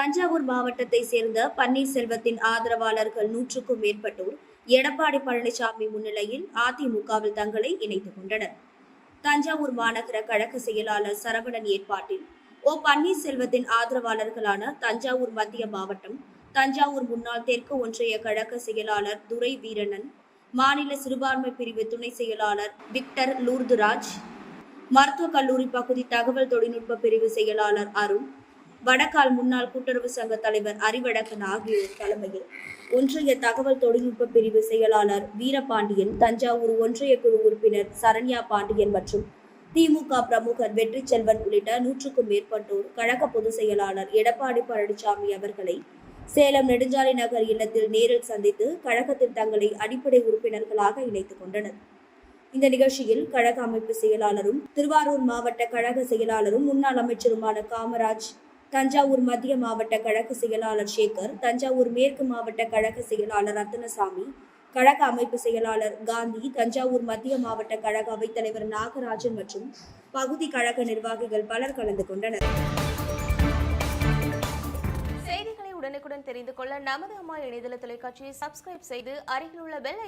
தஞ்சாவூர் மாவட்டத்தை சேர்ந்த பன்னீர்செல்வத்தின் ஆதரவாளர்கள் நூற்றுக்கும் மேற்பட்டோர் எடப்பாடி பழனிசாமி முன்னிலையில் அதிமுகவில் தங்களை இணைத்துக் கொண்டனர். தஞ்சாவூர் மாநகர கழக செயலாளர் சரவணன் ஏற்பாட்டில் ஓ பன்னீர்செல்வத்தின் ஆதரவாளர்களான தஞ்சாவூர் மத்திய மாவட்டம் தஞ்சாவூர் முன்னாள் தெற்கு ஒன்றிய கழக செயலாளர் துரை வீரணன் மாநில சிறுபான்மை பிரிவு துணை செயலாளர் விக்டர் லூர்துராஜ் மருத்துவக் கல்லூரி பகுதி தகவல் தொழில்நுட்ப பிரிவு செயலாளர் அருண் வடக்கால் முன்னாள் கூட்டுறவு சங்க தலைவர் அறிவழகன் ஆகியோர் தலைமையில் ஒன்றிய தகவல் தொழில்நுட்ப பிரிவு செயலாளர் வீரபாண்டியன் தஞ்சாவூர் ஒன்றிய குழு உறுப்பினர் சரண்யா பாண்டியன் மற்றும் திமுக பிரமுகர் வெற்றி செல்வன் உள்ளிட்ட நூற்றுக்கும் மேற்பட்டோர் கழக பொதுச் செயலாளர் எடப்பாடி பழனிசாமி அவர்களை சேலம் நெடுஞ்சாலை நகர் இல்லத்தில் நேரில் சந்தித்து கழகத்தில் தங்களை அடிப்படை உறுப்பினர்களாக இணைத்துக் கொண்டனர். இந்த நிகழ்ச்சியில் கழக அமைப்பு செயலாளரும் திருவாரூர் மாவட்ட கழக செயலாளரும் முன்னாள் அமைச்சருமான காமராஜ் தஞ்சாவூர் மத்திய மாவட்ட கழக செயலாளர் சேகர் தஞ்சாவூர் மேற்கு மாவட்ட கழக செயலாளர் ரத்தினசாமி கழக அமைப்பு செயலாளர் காந்தி தஞ்சாவூர் மத்திய மாவட்ட கழக அவைத்தலைவர் நாகராஜன் மற்றும் பகுதி கழக நிர்வாகிகள் பலர் கலந்து கொண்டனர். செய்திகளை உடனுக்குடன் தெரிந்து கொள்ள நமது அம்மா இணையதள தொலைக்காட்சியை சப்ஸ்கிரைப் செய்து அருகில் உள்ள பெல்